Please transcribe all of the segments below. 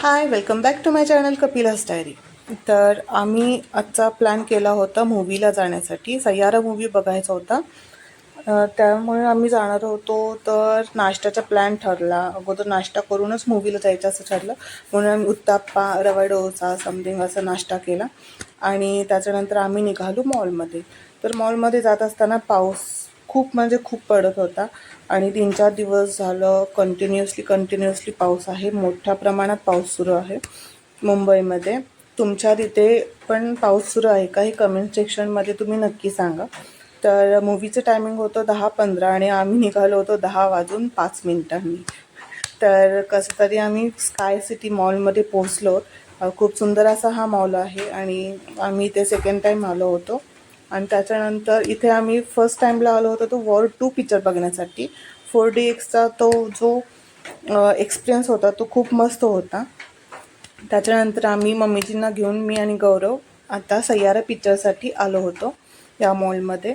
Hi welcome back to my channel Kapila's diary तर आम्ही आजचा प्लॅन केला होता मूवीला जाण्यासाठी. सय्यारा मूवी बघायचा होता. त्यामुळे आम्ही जाणार होतो तर नाश्त्याचा प्लॅन ठरला. अगोदर नाश्ता करूनच मूवीला जायचं असं ठरलं. म्हणून आम्ही उत्ताप्पा रवा डोसा समथिंग असा नाश्ता केला. आणि त्याच्यानंतर आम्ही निघालो मॉलमध्ये तर मॉलमध्ये जात असताना पाऊस खूप म्हणजे खूप पडत होता. आणि तीन चार दिवस झालं कंटिन्युअसली कंटिन्युअसली पाऊस आहे. मोठ्या प्रमाणात पाऊस सुरू आहे मुंबईमध्ये. तुमच्या तिथे पण पाऊस सुरू आहे का? हे कमेंट सेक्शनमध्ये तुम्ही नक्की सांगा. तर मूवीचं टायमिंग होतं दहा पंधरा आणि आम्ही निघालो होतो दहा वाजून पाच मिनिटांनी. तर कसं तरी आम्ही स्काय सिटी मॉलमध्ये पोचलो खूप सुंदर असा हा मॉल आहे आणि आम्ही इथे सेकंड टाईम आलो होतो. आणि त्याच्यानंतर इथे आम्ही फर्स्ट टाईमला आलो होतो तो वॉर टू पिक्चर बघण्यासाठी. फोर डी एक्सचा तो जो एक्सपिरियन्स होता तो खूप मस्त होता. त्याच्यानंतर आम्ही मम्मीजींना घेऊन मी आणि गौरव आता सय्यारा पिक्चरसाठी आलो होतो या मॉलमध्ये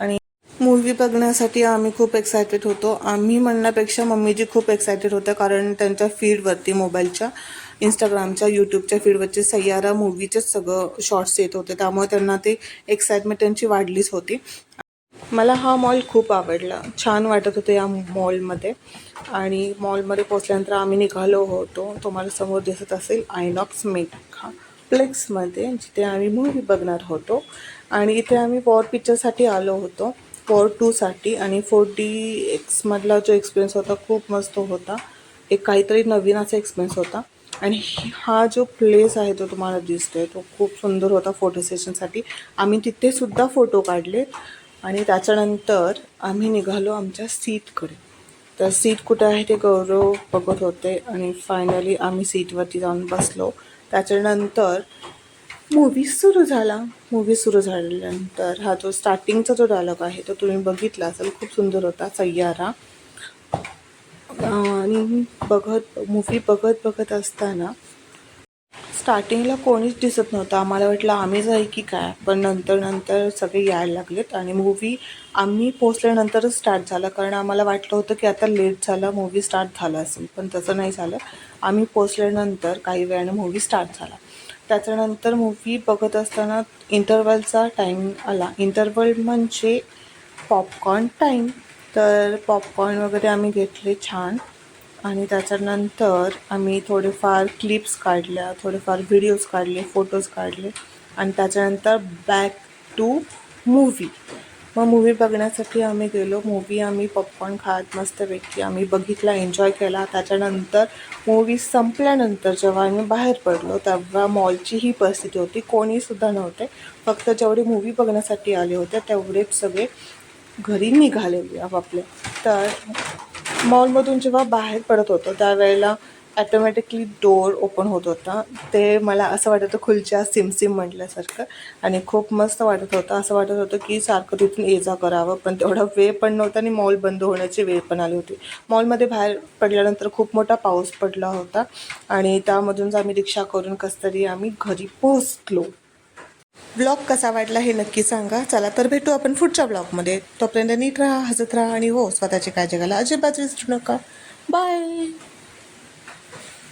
आणि मूवी बघण्यासाठी आम्ही खूप एक्सायटेड होतो. आम्ही म्हणण्यापेक्षा मम्मीजी खूप एक्सायटेड होत्या कारण त्यांच्या फीडवरती मोबाईलच्या इंस्टाग्रामच्या यूट्यूबच्या फीडवरचे सय्यारा मूवीचेच सगळं शॉर्ट्स येत होते. त्यामुळे त्यांना ते एक्साइटमेंट त्यांची वाढलीच होती. मला हा मॉल खूप आवडला. छान वाटत होतं या मॉलमध्ये आणि मॉलमध्ये पोचल्यानंतर आम्ही निघालो होतो. तुम्हाला समोर दिसत असेल आयनॉक्स मेघा प्लेक्समध्ये जिथे आम्ही मूवी बघणार होतो. आणि इथे आम्ही वॉर पिक्चरसाठी आलो होतो. वॉर टूसाठी आणि फोर डी एक्समधला जो एक्सपिरियन्स होता खूप मस्त होता. एक काहीतरी नवीन असा एक्सपिरियन्स होता. आणि हा जो प्लेस आहे तो तुम्हाला दिसतोय तो खूप सुंदर होता फोटो सेशनसाठी आम्ही तिथे सुद्धा फोटो काढले आणि त्याच्यानंतर आम्ही निघालो आमच्या सीटकडे तर सीट कुठं आहे ते गौरव बघत होते आणि फायनली आम्ही सीटवरती जाऊन बसलो. त्याच्यानंतर मूवी सुरू झाला. मूवी सुरू झाल्यानंतर हा जो स्टार्टिंगचा जो डायलॉग आहे तो तुम्ही बघितला असेल खूप सुंदर होता सय्यारा. आणि बघत मूवी बघत बघत असताना स्टार्टिंगला कोणीच दिसत नव्हतं. आम्हाला वाटलं आम्हीच आहे की काय? पण नंतर नंतर सगळे यायला लागलेत आणि मूवी आम्ही पोचल्यानंतरच स्टार्ट झाला. कारण आम्हाला वाटलं होतं की आता लेट झाला मूवी स्टार्ट झाला असेल. पण तसं नाही झालं. आम्ही पोचल्यानंतर काही वेळाने मूवी स्टार्ट झाला. त्याच्यानंतर मूवी बघत असताना इंटरवलचा टाईम आला. इंटरवल म्हणजे पॉपकॉर्न टाईम तर पॉपकॉर्न वगैरे आम्ही घेतले छान. आणि त्याच्यानंतर आम्ही थोडेफार क्लिप्स काढल्या थोडेफार व्हिडिओज काढले फोटोज काढले. आणि त्याच्यानंतर बॅक टू मूवी मग मूवी बघण्यासाठी आम्ही गेलो. मूवी आम्ही पॉपकॉर्न खात मस्तपैकी आम्ही बघितला एन्जॉय केला. त्याच्यानंतर मूवी संपल्यानंतर जेव्हा आम्ही बाहेर पडलो तेव्हा मॉलची ही परिस्थिती होती. कोणीसुद्धा नव्हते. फक्त जेवढे मूवी बघण्यासाठी आले होते तेवढेच सगळे घरी निघालेली आपापले तर मॉलमधून जेव्हा बाहेर पडत होतो त्यावेळेला ॲटोमॅटिकली डोअर ओपन होत होता. ते मला असं वाटत होतं खुलच्या सिमसिम म्हटल्यासारखं. आणि खूप मस्त वाटत होतं. असं वाटत होतं की सारखं तिथून ये जा करावं. पण तेवढा वेळ पण नव्हता आणि मॉल बंद होण्याची वेळ पण आली होती. मॉलमध्ये बाहेर पडल्यानंतर खूप मोठा पाऊस पडला होता. आणि त्यामधूनच आम्ही रिक्षा करून कसं तरी आम्ही घरी पोहोचलो. ब्लॉग कसा वाटला हे नक्की सांगा. चला तर भेटू आपण पुढच्या ब्लॉगमध्ये. तोपर्यंत नीट राहा हसत राहा आणि हो स्वतःची काळजी घ्यायला अजिबात विसरू नका. बाय